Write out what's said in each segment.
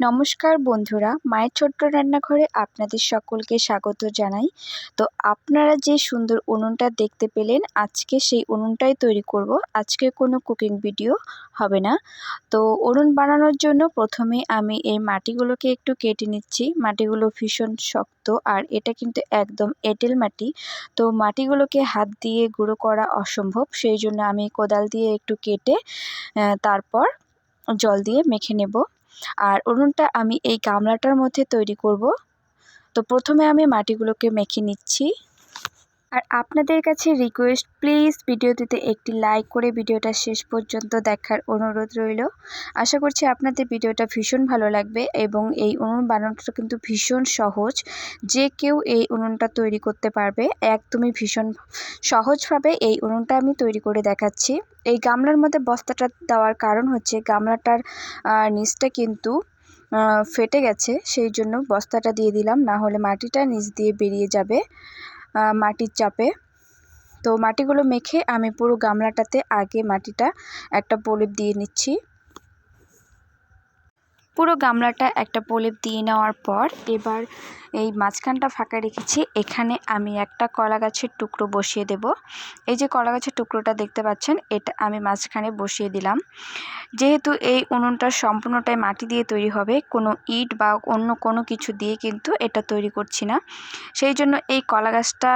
নমস্কার বন্ধুরা, মায়ের ছোট্ট রান্নাঘরে আপনাদের সকলকে স্বাগত জানাই। তো আপনারা যে সুন্দর উনুনটা দেখতে পেলেন, আজকে সেই উনুনটাই তৈরি করব। আজকে কোনো কুকিং ভিডিও হবে না। তো উনুন বানানোর জন্য প্রথমে আমি এই মাটিগুলোকে একটু কেটে নিচ্ছি। মাটিগুলো ভীষণ শক্ত আর এটা কিন্তু একদম এঁটেল মাটি। তো মাটিগুলোকে হাত দিয়ে গুঁড়ো করা অসম্ভব, সেই জন্য আমি কোদাল দিয়ে একটু কেটে তারপর জল দিয়ে মেখে নেব। আর উনুনটা আমি এই গামলাটার মধ্যে তৈরি করব। তো প্রথমে আমি মাটিগুলোকে মেখে নিচ্ছি। আর আপনাদের কাছে রিকোয়েস্ট প্লিজ ভিডিওটিতে একটি লাইক করে ভিডিওটা শেষ পর্যন্ত দেখার অনুরোধ রইল। আশা করছি আপনাদের ভিডিওটা ভীষণ ভালো লাগবে এবং এই উনুন বানানোটা কিন্তু ভীষণ সহজ। যে কেউ এই উনুনটা তৈরি করতে পারবে, একদমই ভীষণ সহজভাবে এই উনুনটা আমি তৈরি করে দেখাচ্ছি। এই গামলার মধ্যে বস্তাটা দেওয়ার কারণ হচ্ছে গামলাটার নিচটা কিন্তু ফেটে গেছে, সেই জন্য বস্তাটা দিয়ে দিলাম। না হলে মাটিটা নিচ দিয়ে বেরিয়ে যাবে। মাটির চাপে। তো মাটিগুলো মেখে আমি পুরো গামলাটাতে আগে মাটিটা একটা প্রলেপ দিয়ে নিচ্ছি। পুরো গামলাটা একটা প্রলেপ দিয়ে নেওয়ার পর এবার এই মাঝখানটা ফাঁকা রেখেছি। এখানে আমি একটা কলা গাছের টুকরো বসিয়ে দেব। এই যে কলা গাছের টুকরোটা দেখতে পাচ্ছেন, এটা আমি মাঝখানে বসিয়ে দিলাম। যেহেতু এই উনুনটা সম্পূর্ণটাই মাটি দিয়ে তৈরি হবে, কোনো ইট বা অন্য কোনো কিছু দিয়ে কিন্তু এটা তৈরি করছি না। সেই জন্য এই কলা গাছটা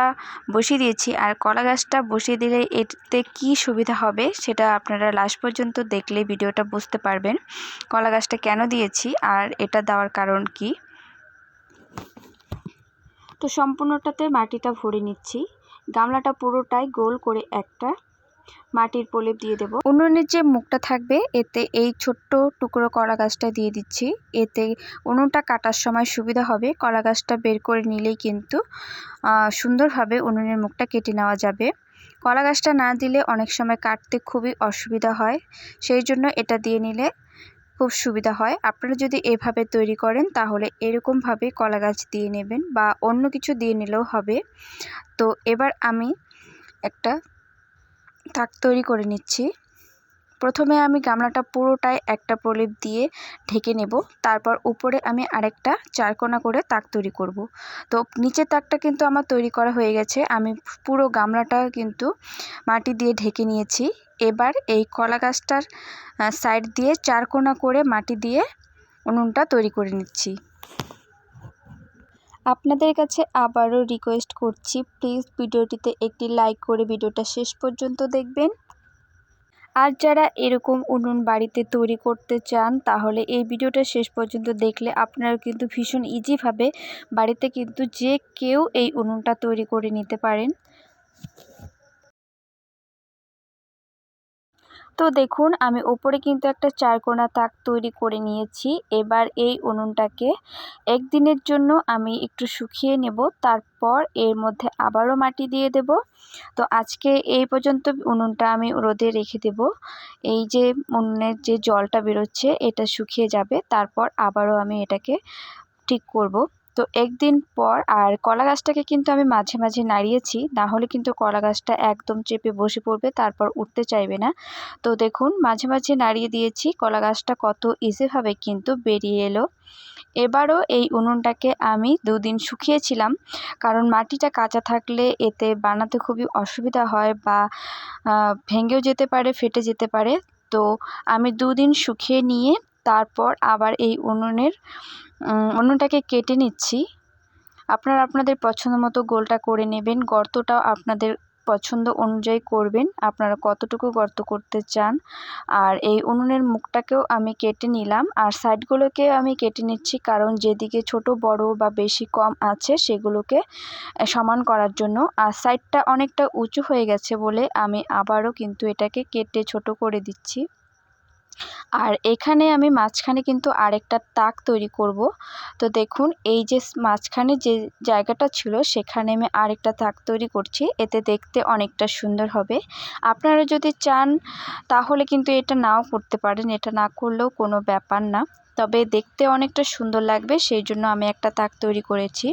বসিয়ে দিয়েছি। আর কলা গাছটা বসিয়ে দিলে এতে কি সুবিধা হবে, সেটা আপনারা লাস্ট পর্যন্ত দেখলে ভিডিওটা বুঝতে পারবেন। কলা গাছটা কেন দিয়েছি? আর এটা দেওয়ার কারণ কি? তো সম্পূর্ণটাতে মাটিটা ভরে নিচ্ছি। গামলাটা পুরোটাই গোল করে একটা মাটির প্রলেপ দিয়ে দেব। উনুনের যে মুখটা থাকবে, এতে এই ছোট্ট টুকরো কলা গাছটা দিয়ে দিচ্ছি। এতে উনুনটা কাটার সময় সুবিধা হবে। কলা গাছটা বের করে নিলেই কিন্তু সুন্দরভাবে উনুনের মুখটা কেটে নেওয়া যাবে। কলা গাছটা না দিলে অনেক সময় কাটতে খুবই অসুবিধা হয়। সেই জন্য এটা দিয়ে নিলে খুব সুবিধা হয়। আপনারা যদি এভাবে তৈরি করেন, তাহলে এরকমভাবে কলা গাছ দিয়ে নেবেন বা অন্য কিছু দিয়ে নিলেও হবে। তো এবার আমি একটা থাক তৈরি করে নিচ্ছি। প্রথমে আমি গামলাটা পুরোটাই একটা প্রলেপ দিয়ে ঢেকে নেব। তারপর উপরে আমি আরেকটা চারকোনা করে তাক তৈরি করব। তো নিচের তাকটা কিন্তু আমার তৈরি করা হয়ে গেছে। আমি পুরো গামলাটা কিন্তু মাটি দিয়ে ঢেকে নিয়েছি। এবার এই কলা গাছটার সাইড দিয়ে চারকোনা করে মাটি দিয়ে উনুনটা তৈরি করে নিচ্ছি। আপনাদের কাছে আবারও রিকোয়েস্ট করছি প্লিজ ভিডিওটিতে একটি লাইক করে ভিডিওটা শেষ পর্যন্ত দেখবেন। আর যারা এরকম উনুন বাড়িতে তৈরি করতে চান, তাহলে এই ভিডিওটা শেষ পর্যন্ত দেখলে আপনারা কিন্তু ভীষণ ইজিভাবে বাড়িতে কিন্তু যে কেউ এই উনুনটা তৈরি করে নিতে পারেন। তো দেখুন, আমি ওপরে কিন্তু একটা চারকোনা তাক তৈরি করে নিয়েছি। এবার এই উনুনটাকে একদিনের জন্য আমি একটু শুকিয়ে নেব, তারপর এর মধ্যে আবারও মাটি দিয়ে দেব। তো আজকে এই পর্যন্ত উনুনটা আমি রোদে রেখে দেব। এই যে উনুনের যে জলটা বেরোচ্ছে, এটা শুকিয়ে যাবে, তারপর আবারও আমি এটাকে ঠিক করব। তো একদিন পর আর কলা গাছটাকে কিন্তু আমি মাঝে মাঝে নাড়িয়েছি, না হলে কিন্তু কলা গাছটা একদম চেপে বসে পড়বে, তারপর উঠতে চাইবে না। তো দেখুন, মাঝে মাঝে নাড়িয়ে দিয়েছি, কলা গাছটা কত ইজিভাবে কিন্তু বেরিয়ে এলো। এবারও এই উনুনটাকে আমি দুদিন শুকিয়েছিলাম, কারণ মাটিটা কাঁচা থাকলে এতে বানাতে খুবই অসুবিধা হয় বা ভেঙেও যেতে পারে, ফেটে যেতে পারে। তো আমি দুদিন শুকিয়ে নিয়ে তারপর আবার এই উনুনের উনুনটাকে কেটে নিচ্ছি। আপনারা আপনাদের পছন্দ মতো গোলটা করে নেবেন, গর্তটাও আপনাদের পছন্দ অনুযায়ী করবেন, আপনারা কতটুকু গর্ত করতে চান। আর এই উনুনের মুখটাকেও আমি কেটে নিলাম, আর সাইডগুলোকে আমি কেটে নিচ্ছি কারণ যেদিকে ছোট, বড় বা বেশি কম আছে সেগুলোকে সমান করার জন্য। আর সাইডটা অনেকটা উঁচু হয়ে গেছে বলে আমি আবারও কিন্তু এটাকে কেটে ছোট করে দিচ্ছি। আর এখানে আমি মাঝখানে কিন্তু আরেকটা তাক তৈরি করব। তো দেখুন, এই যে মাঝখানে যে জায়গাটা ছিল, সেখানে আমি আরেকটা তাক তৈরি করছি। এতে দেখতে অনেকটা সুন্দর হবে। আপনারা যদি চান, তাহলে কিন্তু এটা নাও করতে পারেন। এটা না করলেও কোনো ব্যাপার না। তবে দেখতে অনেকটা সুন্দর লাগবে, সেই জন্য আমি একটা তাক তৈরি করেছি।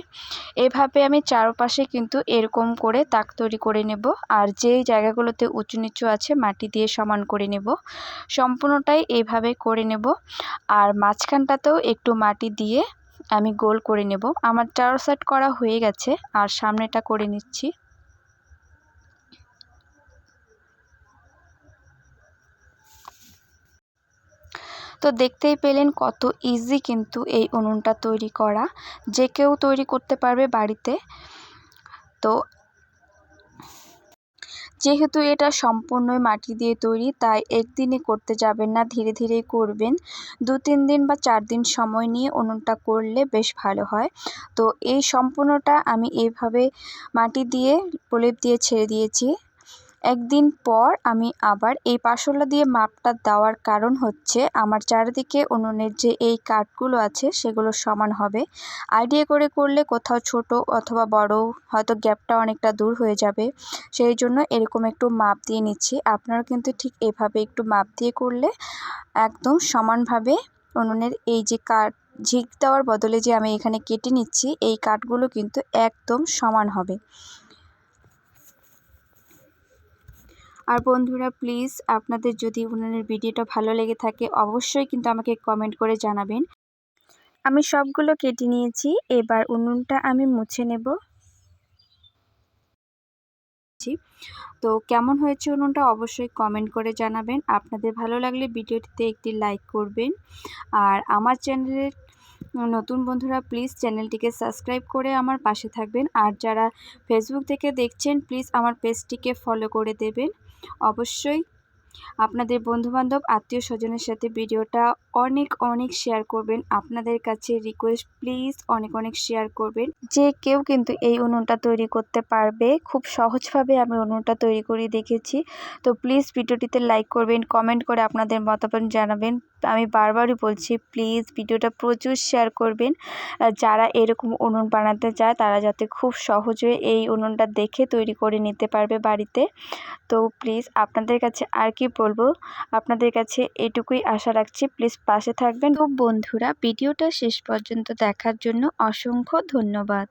এভাবে আমি চারপাশে কিন্তু এরকম করে তাক তৈরি করে নেব আর যেই জায়গাগুলোতে উঁচু নিচু আছে মাটি দিয়ে সমান করে নেব। সম্পূর্ণটাই এইভাবে করে নেব আর মাঝখানটাতেও একটু মাটি দিয়ে আমি গোল করে নেব। আমার চারো সাইড করা হয়ে গেছে আর সামনেটা করে নিচ্ছি। তো দেখতেই পেলেন কত ইজি কিন্তু এই উনুনটা তৈরি করা। যে কেউ তৈরি করতে পারবে বাড়িতে। তো যেহেতু এটা সম্পূর্ণই মাটি দিয়ে তৈরি, তাই একদিনে করতে যাবেন না, ধীরে ধীরে করবেন। দু তিন দিন বা চার দিন সময় নিয়ে উনুনটা করলে বেশ ভালো হয়। তো এই সম্পূর্ণটা আমি এইভাবে মাটি দিয়ে প্রলেপ দিয়ে ছেড়ে দিয়েছি। একদিন পর আমি আবার এই পাশলা দিয়ে মাপটা দেওয়ার কারণ হচ্ছে, আমার চারিদিকে উনুনের যে এই কাঠগুলো আছে সেগুলো সমান হবে। আইডিয়া করে করলে কোথাও ছোট অথবা বড় হয়তো গ্যাপটা অনেকটা দূর হয়ে যাবে। সেই জন্য এরকম একটু মাপ দিয়ে নিচ্ছি। আপনারা কিন্তু ঠিক এভাবে একটু মাপ দিয়ে করলে একদম সমানভাবে উনুনের এই যে কাঠ, ঝিক দেওয়ার বদলে যে আমি এখানে কেটে নিচ্ছি, এই কাঠগুলো কিন্তু একদম সমান হবে। আর বন্ধুরা প্লিজ আপনাদের যদি উনানের ভিডিওটা ভালো লেগে থাকে, অবশ্যই কিন্তু আমাকে কমেন্ট করে জানাবেন। আমি সবগুলো কেটে নিয়েছি, এবার উনুনটা আমি মুছে নেব। তো কেমন হয়েছে উনুনটা অবশ্যই কমেন্ট করে জানাবেন। আপনাদের ভালো লাগলে ভিডিওটিতে একটি লাইক করবেন। আর আমার চ্যানেলের নতুন বন্ধুরা প্লিজ চ্যানেলটিকে সাবস্ক্রাইব করে আমার পাশে থাকবেন। আর যারা ফেসবুক থেকে দেখছেন প্লিজ আমার পেজটিকে ফলো করে দেবেন। অবশ্যই আপনাদের বন্ধুবান্ধব আত্মীয় স্বজনের সাথে ভিডিওটা অনেক অনেক শেয়ার করবেন। আপনাদের কাছে রিকোয়েস্ট প্লিজ অনেক অনেক শেয়ার করবেন। যে কেউ কিন্তু এই উনুনটা তৈরি করতে পারবে, খুব সহজভাবে আমি উনুনটা তৈরি করে দেখেছি। তো প্লিজ ভিডিওটিতে লাইক করবেন কমেন্ট করে আপনাদের মতামত জানাবেন। আমি বারবারই বলছি প্লিজ ভিডিওটা প্রচুর শেয়ার করবেন। যারা এরকম উনুন বানাতে চায়, তারা যাতে খুব সহজে এই উনুনটা দেখে তৈরি করে নিতে পারবে বাড়িতে। তো প্লিজ আপনাদের কাছে আর কি বলব? আপনাদের কাছে এটুকুই আশা রাখছি। প্লিজ পাশে থাকবেন। তো বন্ধুরা, ভিডিওটা শেষ পর্যন্ত দেখার জন্য অসংখ্য ধন্যবাদ।